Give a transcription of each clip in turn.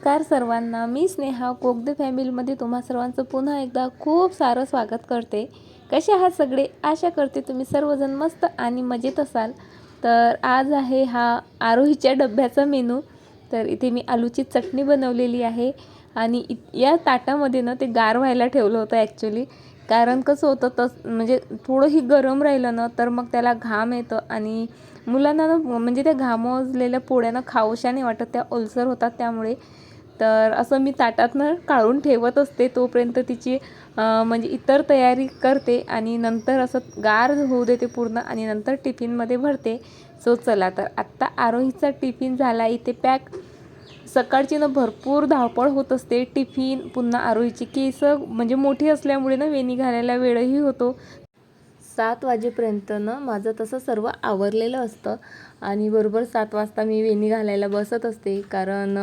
नमस्कार सर्वांना. मी स्नेहा कोगदे फॅमिलीमध्ये तुम्हा सर्वांचं पुन्हा एकदा खूप सारं स्वागत करते. कसे आहात सगळे? आशा करते तुम्ही सर्वजण मस्त आणि मजेत असाल. तर आज आहे हा आरोहीच्या डब्याचा मेनू. तर इथे मी आलूची चटणी बनवलेली आहे आणि या ताटामध्ये ना ते गार व्हायला ठेवलं होतं ॲक्च्युली कारण कसं होतं तस म्हणजे थोडंही गरम राहिलं ना तर मग त्याला घाम येतं आणि मुलांना ना म्हणजे त्या घामोजलेल्या पोळ्यानं खाऊशा नाही वाटत. त्या ओलसर होतात त्यामुळे तर असं मी ताटातनं काढून ठेवत असते तोपर्यंत तिची म्हणजे इतर तयारी करते आणि नंतर असं गार होऊ देते पूर्ण आणि नंतर टिफिनमध्ये भरते. सो चला तर आत्ता आरोहीचा टिफिन झाला. इथे पॅक सकाळची ना भरपूर धावपळ होत असते. टिफिन पुन्हा आरोहीची केस म्हणजे मोठी असल्यामुळे ना वेणी घालायला वेळही होतो. सात वाजेपर्यंत ना माझं तसं सर्व आवरलेलं असतं. आणि बरोबर सात वाजता मी वेणी घालायला बसत असते कारण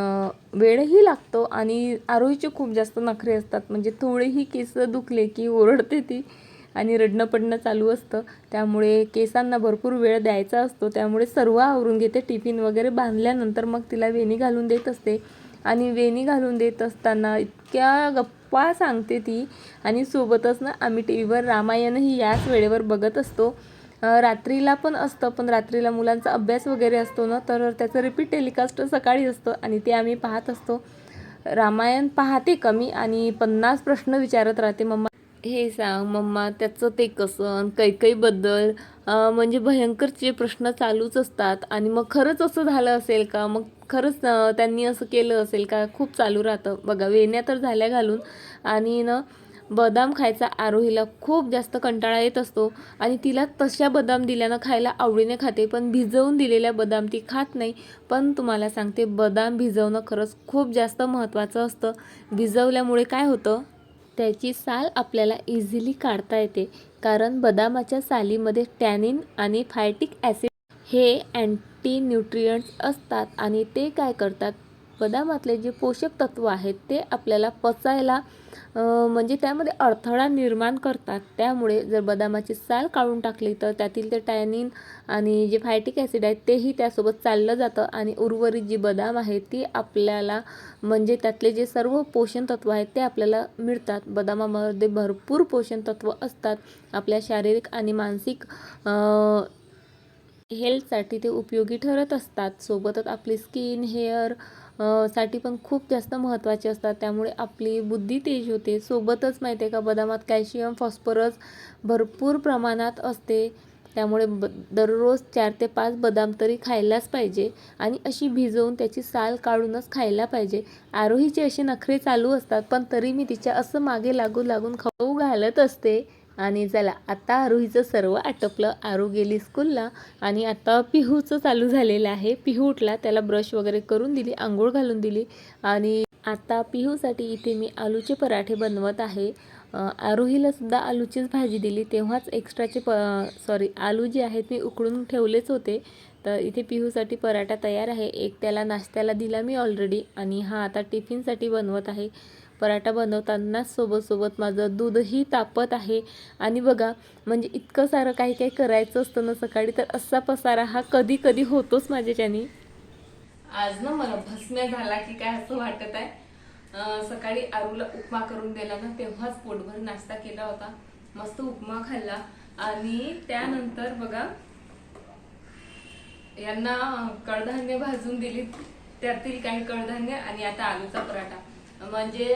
वेळही लागतो आणि आरोहीचे खूप जास्त नखरे असतात. म्हणजे थोडेही केस दुखले की ओरडते ती आणि रडणं पडणं चालू असतं. त्यामुळे केसांना भरपूर वेळ द्यायचा असतो. त्यामुळे सर्व आवरून घेते. टिफिन वगैरे बांधल्यानंतर मग तिला वेणी घालून देत असते. आणि वेणी घालून देत असताना इतक्या गप्पा सांगते ती. आणि सोबतच ना आम्ही टी व्हीवर रामायणही याच वेळेवर बघत असतो. रात्रीला पण असतं पण रात्रीला मुलांचा अभ्यास वगैरे असतो ना तर त्याचं रिपीट टेलिकास्ट सकाळी असतं आणि ते आम्ही पाहत असतो. रामायण पाहते कमी आणि पन्नास प्रश्न विचारत राहते मम्मा. हे सांग मम्मा त्याचं ते कसं कैकईबद्दल म्हणजे भयंकरचे प्रश्न चालूच असतात आणि मग खरंच असं झालं असेल का? मग खरंच त्यांनी असं केलं असेल का? खूप चालू राहतं. बघा वेण्या तर झाल्या घालून. आणि ना बदाम खायचा आरोहीला खूप जास्त कंटाळा येत असतो आणि तिला तशा बदाम दिल्यानं खायला आवडीने खाते पण भिजवून दिलेल्या बदाम ती खात नाही. पण तुम्हाला सांगते बदाम भिजवणं खरंच खूप जास्त महत्त्वाचं असतं. भिजवल्यामुळे काय होतं? त्याची साल आपल्याला इझिली काढता येते कारण बदामाच्या सालीमध्ये टॅनिन आणि फायटिक ॲसिड हे अँटी न्यूट्रियंट्स असतात आणि ते काय करतात? बदामातले जे पोषक तत्व आहेत ते आपल्याला पचायला म्हणजे त्यामध्ये अडथळा निर्माण करतात. त्यामुळे जर बदामाची साल काढून टाकली तर त्यातील ते टायनिन आणि जे फायटिक ॲसिड आहेत तेही त्यासोबत चाललं जातं आणि उर्वरित जी बदाम आहे ती आपल्याला म्हणजे त्यातले जे सर्व पोषण तत्व आहेत ते आपल्याला मिळतात. बदामामध्ये भरपूर पोषण तत्व असतात. आपल्या शारीरिक आणि मानसिक हेल्थसाठी ते उपयोगी ठरत असतात. सोबतच आपली स्किन हेअर साठी पण खूप जास्त महत्त्वाचे असतात. त्यामुळे आपली बुद्धी तेज होते. सोबतच माहिती आहे का बदामात कॅल्शियम फॉस्फरस भरपूर प्रमाणात असते. त्यामुळे ब दररोज चार ते पाच बदाम तरी खायलाच पाहिजे आणि अशी भिजवून त्याची साल काढूनच खायला पाहिजे. आरोहीचे असे नखरे चालू असतात पण तरी मी तिच्या असं मागे लागून लागून खाऊ घालत असते. आणि चला आता आरोहीचं सर्व आटपलं. आरू गेली स्कूलला आणि आता पिहूचं चालू झालेलं आहे. पिहू उठला त्याला ब्रश वगैरे करून दिली आंघोळ घालून दिली. आणि आता पिहूसाठी इथे मी आलूचे पराठे बनवत आहे. आरोहीला सुद्धा आलूचीच भाजी दिली. तेव्हाच एक्स्ट्राचे प सॉरी आलू जे आहेत मी उकडून ठेवलेच होते. तर इथे पिहूसाठी पराठा तयार आहे. एक त्याला नाश्त्याला दिला मी ऑलरेडी आणि हा आता टिफिनसाठी बनवत आहे. पराठा बनवताना सोबतसोबत माझं दूधही तापत आहे. आणि बघा म्हणजे इतकं सारं काही काही करायचं असतं ना सकाळी तर असा पसारा हा कधी कधी होतोच माझ्याच्यानी. आज ना मला भस्म्या झाला की काय असं वाटत आहे. सकाळी आरूला उपमा करून दिला ना तेव्हाच पोटभर नाश्ता केला होता. मस्त उपमा खाल्ला. आणि त्यानंतर बघा यांना कडधान्य भाजून दिली. त्यातील काही कडधान्य आणि आता आलूचा पराठा. म्हणजे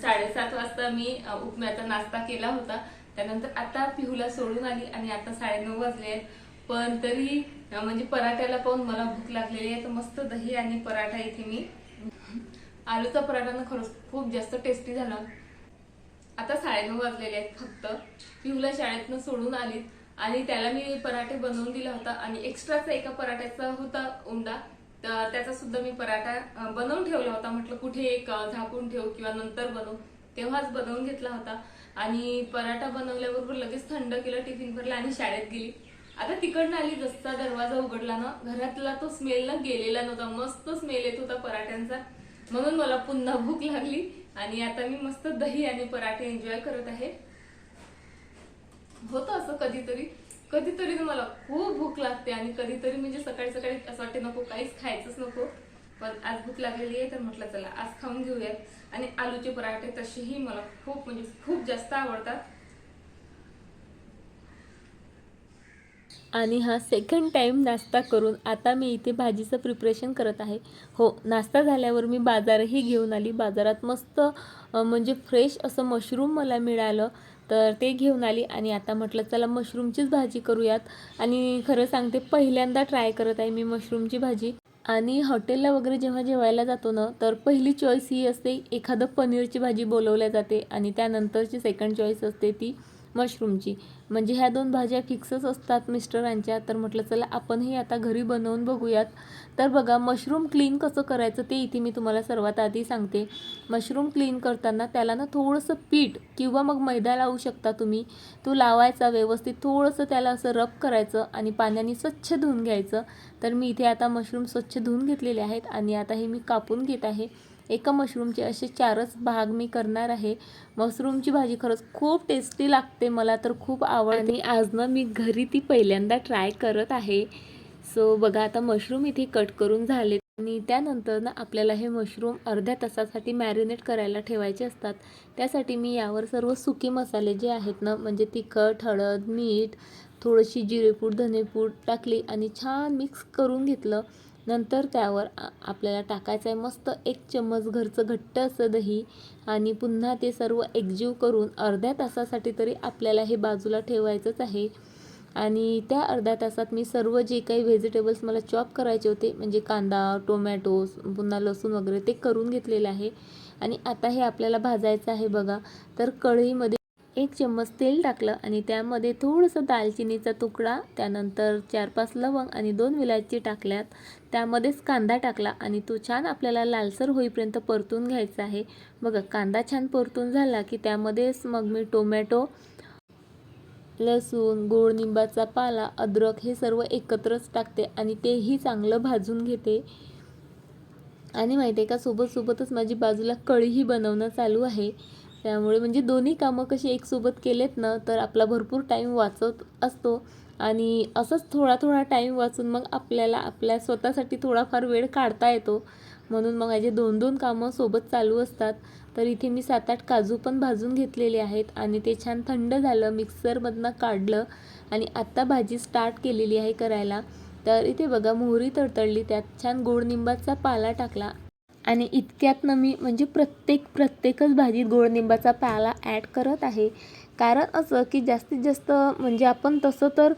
साडेसात वाजता मी उपम्याचा नाश्ता केला होता. त्यानंतर आता पिहूला सोडून आली आणि आता साडेनऊ वाजले आहेत. पण तरी म्हणजे पराठ्याला पाहून मला भूक लागलेली आहे. तर मस्त दही आणि पराठा इथे मी आलूचा पराठा ना खरंच खूप जास्त टेस्टी झाला. आता साडेनऊ वाजलेले आहेत फक्त. पिहूला शाळेतनं सोडून आली आणि त्याला मी पराठे बनवून दिला होता. आणि एक्स्ट्राचा एका पराठ्याचा होता उंडा. तर त्याचा सुद्धा मी पराठा बनवून ठेवला होता. म्हटलं कुठे एक झाकून ठेव किंवा नंतर बनवू. तेव्हाच बनवून घेतला होता. आणि पराठा बनवल्याबरोबर लगेच थंड केलं टिफिन भरला आणि शाळेत गेली. आता तिकडनं आली जसचा दरवाजा उघडला ना घरातला तो स्मेल ना गेलेला नव्हता. मस्त स्मेल येत होता पराठ्यांचा. म्हणून मला पुन्हा भूक लागली. आणि आता मी मस्त दही आणि पराठे एन्जॉय करत आहे. होतं असं कधीतरी. कधीतरी मला खूप भूक लागते आणि कधीतरी म्हणजे सकाळी सकाळी असं वाटते नको काहीच खायचंच नको. पण आज भूक लागलेली आहे तर म्हटलं चला आज खाऊन घेऊयात. आणि आलूचे पराठे तसेही मला खूप म्हणजे खूप जास्त आवडतात. आणि हा सेकंड टाईम नाश्ता करून आता मी इथे भाजीचं प्रिपरेशन करत आहे. हो नाश्ता झाल्यावर मी बाजारही घेऊन आली. बाजारात मस्त म्हणजे फ्रेश असं मशरूम मला मिळालं. तर ते घेऊन आली आणि आता म्हटलं चला मशरूमचीच भाजी करूयात. आणि खरं सांगते पहिल्यांदा ट्राय करत आहे मी मशरूमची भाजी. आणि हॉटेलला वगैरे जेव्हा जेवायला जातो ना तर पहिली चॉईस ही असते एखादं पनीरची भाजी बोलवल्या जाते आणि त्यानंतरची सेकंड चॉईस असते ती. मशरूमची. म्हणजे ह्या दोन भाज्या फिक्सच असतात मिस्टरांच्या. तर म्हटलं चला आपणही आता घरी बनवून बघूयात. तर बघा मशरूम क्लीन कसं करायचं ते इथे मी तुम्हाला सर्वात आधी सांगते. मशरूम क्लीन करताना त्याला ना थोडंसं पीठ किंवा मग मैदा लावू शकता तुम्ही. तो लावायचा व्यवस्थित. थोडंसं त्याला असं रब करायचं आणि पाण्याने स्वच्छ धुवून घ्यायचं. तर मी इथे आता मशरूम स्वच्छ धुवून घेतलेले आहेत आणि आता हे मी कापून घेत आहे. एका मशरूमचे असे चारच भाग मी करणार आहे. मशरूमची भाजी खरंच खूप टेस्टी लागते मला तर खूप आवडते आणि आज ना मी घरी ती पहिल्यांदा ट्राय करत आहे. सो बघा आता मशरूम इथे कट करून झाले आणि त्यानंतर ना आपल्याला हे मशरूम अर्ध्या तासासाठी मॅरिनेट करायला ठेवायचे असतात. त्यासाठी मी यावर सर्व सुके मसाले जे आहेत ना म्हणजे तिखट हळद मीठ थोडीशी जिरेपूड धनेपूड टाकली आणि छान मिक्स करून घेतलं. नंतर त्यावर आपल्याला टाकायचं आहे मस्त एक चम्मच घरचं घट्ट असं दही आणि पुन्हा ते सर्व एकजीव करून अर्ध्या तासासाठी तरी आपल्याला हे बाजूला ठेवायचंच आहे. आणि त्या अर्ध्या तासात मी सर्व जे काही व्हेजिटेबल्स मला चॉप करायचे होते म्हणजे कांदा टोमॅटो पुन्हा लसूण वगैरे ते करून घेतलेलं आहे. आणि आता हे आपल्याला भाजायचं आहे बघा. तर कढईमध्ये एक चम्मच तेल टाकलं आणि त्यामध्ये थोडंसं दालचिनीचा तुकडा त्यानंतर चार पाच लवंग आणि दोन विलायची टाकल्यात. त्यामध्येच कांदा टाकला आणि तो छान आपल्याला लालसर होईपर्यंत परतून घ्यायचा आहे. बघा कांदा छान परतून झाला की त्यामध्येच मग मी टोमॅटो लसूण गोड निंबाचा पाला अद्रक हे सर्व एकत्रच टाकते आणि तेही चांगलं भाजून घेते. आणि माहिती आहे का सोबत सोबतच माझी बाजूला कढीही बनवणं चालू आहे. त्यामुळे म्हणजे दोन्ही कामं कशी एकसोबत केलेत ना तर आपला भरपूर टाईम वाचत असतो. आणि असंच थोडा थोडा टाईम वाचून मग आपल्याला आपल्या स्वतःसाठी थोडाफार वेळ काढता येतो. म्हणून मग माझे दोन दोन कामं सोबत चालू असतात. तर इथे मी सात आठ काजू पण भाजून घेतलेले आहेत. आणि ते छान थंड झालं मिक्सरमधनं काढलं. आणि आत्ता भाजी स्टार्ट केलेली आहे करायला. तर इथे बघा मोहरी तडतडली. त्यात छान गोड निंबाचा पाला टाकला. आणि इतक्यातनं मी म्हणजे प्रत्येक प्रत्येकच भाजीत गोडनिंबाचा पाला ॲड करत आहे. कारण असं की जास्तीत जास्त म्हणजे आपण तसं तर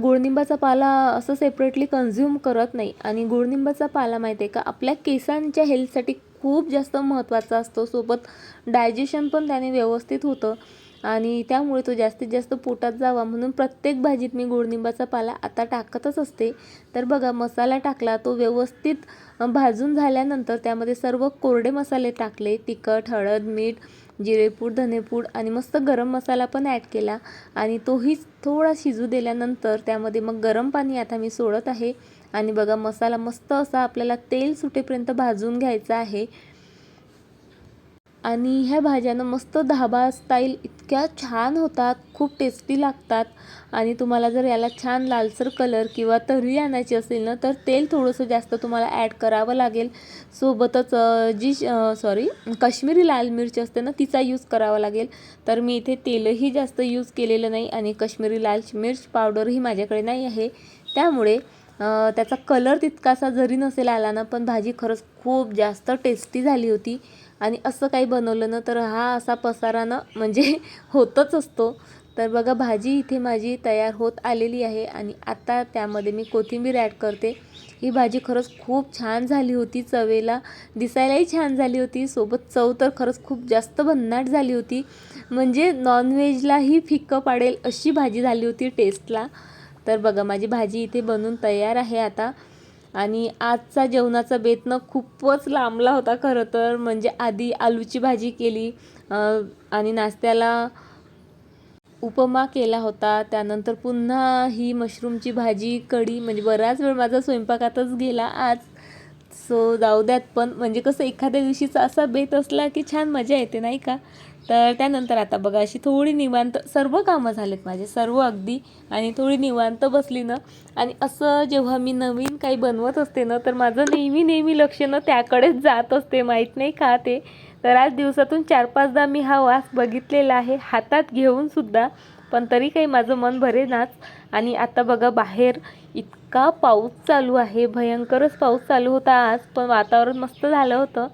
गोडनिंबाचा पाला असं सेपरेटली कन्झ्युम करत नाही. आणि गोडनिंबाचा पाला माहिती आहे का आपल्या केसांच्या हेल्थसाठी खूप जास्त महत्त्वाचा असतो. सोबत डायजेशन पण त्याने व्यवस्थित होतं. आणि त्यामुळे तो जास्तीत जास्त पोटात जावा म्हणून प्रत्येक भाजीत मी गोडनिंबाचा पाला आता टाकतच असते. तर बघा मसाला टाकला तो व्यवस्थित भाजून झाल्यानंतर त्यामध्ये सर्व कोरडे मसाले टाकले. तिखट हळद मीठ जिरेपूड धनेपूड आणि मस्त गरम मसाला पण ॲड केला. आणि तोही थोडा शिजू दिल्यानंतर त्यामध्ये मग गरम पाणी आता मी सोडत आहे. आणि बघा मसाला मस्त असा आपल्याला तेल सुटेपर्यंत भाजून घ्यायचा आहे. आणि ह्या भाज्यानं मस्त धाबा स्टाईल इतक्या छान होतात खूप टेस्टी लागतात. आणि तुम्हाला जर याला छान लालसर कलर किंवा तर्री आणायची असेल ना तर तेल थोडंसं जास्त तुम्हाला ॲड करावं लागेल. सोबतच जी सॉरी काश्मीरी लाल मिरची असते ना तिचा यूज करावा लागेल. तर मी इथे तेलही जास्त यूज केलेलं नाही आणि काश्मीरी लाल मिर्च पावडरही माझ्याकडे नाही आहे. त्यामुळे त्याचा कलर तितकासा जरी नसेल आला ना पण भाजी खरंच खूप जास्त टेस्टी झाली होती. आणि असं काही बनवलं ना तर हा असा पसारा ना म्हणजे होतच असतो. तर बघा भाजी इथे माझी तयार होत आलेली आहे आणि आता त्यामध्ये मी कोथिंबीर ॲड करते. ही भाजी खरंच खूप छान झाली होती चवेला दिसायलाही छान झाली होती. सोबत चव तर खरंच खूप जास्त भन्नाट झाली होती. म्हणजे नॉनव्हेजलाही फिक्कं पाडेल अशी भाजी झाली होती टेस्टला तर बघा माझी भाजी इथे बनून तयार आहे आता. आणि आजचा जेवणाचा बेतनं खूपच लांबला होता खरं तर. म्हणजे आधी आलूची भाजी केली आणि नाश्त्याला उपमा केला होता. त्यानंतर पुन्हा ही मशरूमची भाजी कढी म्हणजे बराच वेळ माझा स्वयंपाकातच गेला आज. सो जाऊ द्यात पण. म्हणजे कसं एखाद्या दिवशीचा असा बेत असला की छान मजा येते नाही का? तर त्यानंतर आता बघा अशी थोडी निवांत सर्व कामं झालेत माझे सर्व अगदी. आणि थोडी निवांत बसली ना. आणि असं जेव्हा मी नवीन काही बनवत असते ना तर माझं नेहमी नेहमी लक्ष ना त्याकडेच जात असते माहीत नाही का ते. तर आज दिवसातून चार पाचदा मी हा वास बघितलेला आहे हातात घेऊन सुद्धा. पण तरी काही माझं मन भरेनाच आणि आता बघा बाहेर इतका पाऊस चालू आहे भयंकरच पाऊस चालू होता आज पण वातावरण मस्त झालं होतं.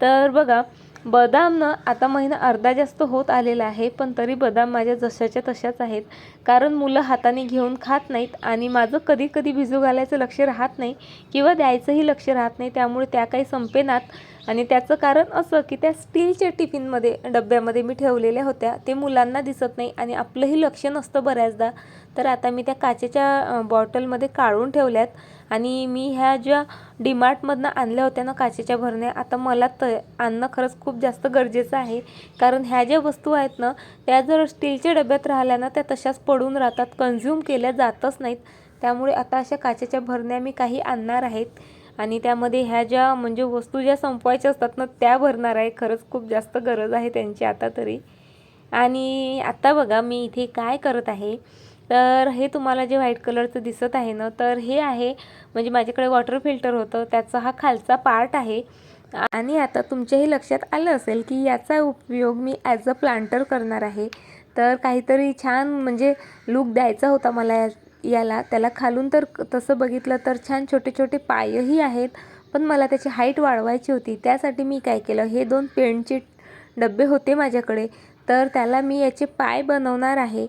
तर बघा बदाम ना आता महिना अर्धा जास्त होत आलेला आहे पण तरी बदाम माझ्या जशाच्या तशाच आहेत. कारण मुलं हाताने घेऊन खात नाहीत आणि माझं कधी कधी भिजू घालायचं लक्ष राहत नाही किंवा द्यायचंही लक्ष राहत नाही त्यामुळे त्या काही संपेनात. आणि त्याचं कारण असं की त्या स्टीलच्या टिफिनमध्ये डब्यामध्ये मी ठेवलेल्या होत्या ते मुलांना दिसत नाही आणि आपलंही लक्ष नसतं बऱ्याचदा. तर आता मी त्या काचेच्या बॉटलमध्ये काढून ठेवल्यात. आणि मी ह्या ज्या डीमार्टमधनं आणल्या होत्या ना काचेच्या भरण्या आता मला त आणणं खरंच खूप जास्त गरजेचं आहे. कारण ह्या ज्या वस्तू आहेत ना त्या जर स्टीलच्या डब्यात राहिल्या ना त्या तशाच पडून राहतात कन्झ्युम केल्या जातच नाहीत. त्यामुळे आता अशा काचेच्या भरण्या मी काही आणणार आहेत. आणि त्यामध्ये ह्या ज्या म्हणजे वस्तू ज्या संपवायच्या असतात ना त्या भरणार आहे. खरंच खूप जास्त गरज आहे त्यांची आता तरी. आणि आता बघा मी इथे काय करत आहे. तर हे तुम्हाला जे व्हाईट कलरचं दिसत आहे ना तर हे आहे म्हणजे माझ्याकडे वॉटर फिल्टर होतं त्याचा हा खालचा पार्ट आहे. आणि आता तुमच्याही लक्षात आलं असेल की याचा उपयोग मी ॲज अ प्लांटर करणार आहे. तर काहीतरी छान म्हणजे लूक द्यायचा होता मला या याला. त्याला खालून तर तसं बघितलं तर छान छोटे छोटे पायही आहेत पण मला त्याची हाईट वाढवायची होती. त्यासाठी मी काय केलं हे दोन पेंटचे डबे होते माझ्याकडे. तर त्याला मी याचे पाय बनवणार आहे.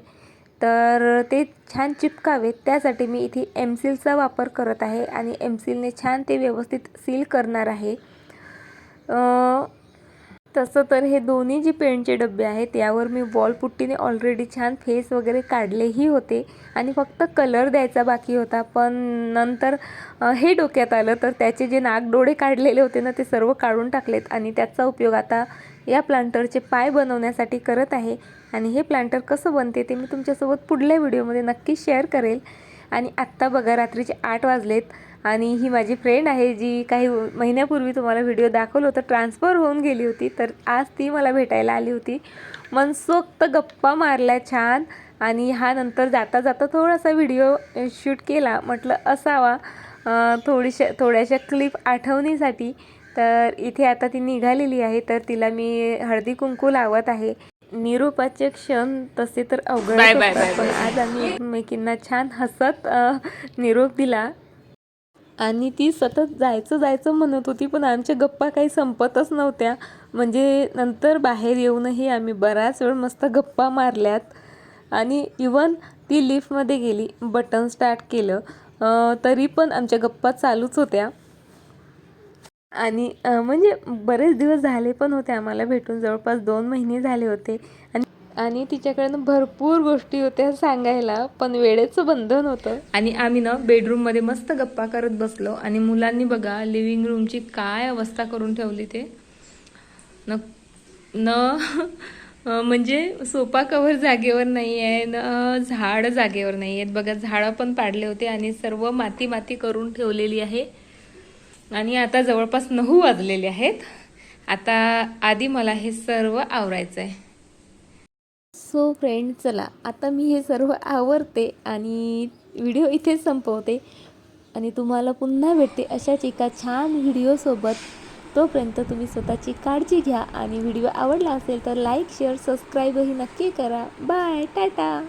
तर ते छान चिपकावेत. त्यासाठी मी इथे एमसीलचा वापर करत आहे आणि एमसीलने छान ते व्यवस्थित सील करणार आहे. तसं तर हे दोन्ही जे पेंटचे डबे आहेत यावर मी वॉलपुट्टीने ऑलरेडी छान फेस वगैरे काढलेही होते आणि फक्त कलर द्यायचा बाकी होता. पण नंतर हे डोक्यात आलं तर त्याचे जे नागडोळे काढलेले होते ना ते सर्व काढून टाकलेत आणि त्याचा उपयोग आता या प्लांटरचे पाय बनवण्यासाठी करत आहे. आणि हे प्लांटर कसं बनते ते मी तुमच्यासोबत पुढल्या व्हिडिओमध्ये नक्की शेअर करेल. आणि आत्ता बघा रात्रीचे आठ वाजलेत आणि ही माझी फ्रेंड आहे जी काही महिन्यापूर्वी तुम्हाला व्हिडिओ दाखवलं होतं ट्रान्सफर होऊन गेली होती तर आज ती मला भेटायला आली होती. मनसोक्त गप्पा मारल्या छान आणि हा नंतर जाता जाता थोडासा व्हिडिओ शूट केला. म्हटलं असावा थोडीशा थोड्याशा क्लिप आठवणीसाठी. तर इथे आता ती निघालेली आहे तर तिला मी हळदी कुंकू लावत आहे. निरोपाचे क्षण तसे तर अवघड पण आज आम्ही एकमेकींना छान हसत निरोप दिला. आणि ती सतत जायचं जायचं म्हणत होती पण आमच्या गप्पा काही संपतच नव्हत्या. म्हणजे नंतर बाहेर येऊनही आम्ही बराच वेळ मस्त गप्पा मारल्यात. आणि इवन ती लिफ्टमध्ये गेली बटन स्टार्ट केलं. तरी पण आमच्या गप्पा चालूच होत्या. आणि म्हणजे बरेच दिवस झाले पण होते आम्हाला भेटून. जवळपास दोन महिने झाले होते. आणि आणि तिच्याकडनं भरपूर गोष्टी होत्या सांगायला पण वेळेचं बंधन होतं. आणि आम्ही ना बेडरूममध्ये मस्त गप्पा करत बसलो. आणि मुलांनी बघा लिव्हिंग रूमची काय अवस्था करून ठेवली ते. न न म्हणजे सोफा कवर जागेवर नाही आहे न झाड जागेवर नाही आहेत बघा झाडं पण पाडले होते आणि सर्व माती माती करून ठेवलेली आहे. आणि आता जवळपास नऊ वाजलेले आहेत. आता आधी मला हे सर्व आवरायचं आहे सो फ्रेंड चला आता मी हे सर्व आवरते आणि व्हिडिओ इथेच संपवते. आणि तुम्हाला पुन्हा भेटते अशाच एका छान व्हिडिओसोबत तोपर्यंत तुम्ही स्वतःची काळजी घ्या आणि व्हिडिओ आवडला असेल तर लाईक शेअर सबस्क्राईबही नक्की करा. Bye tata!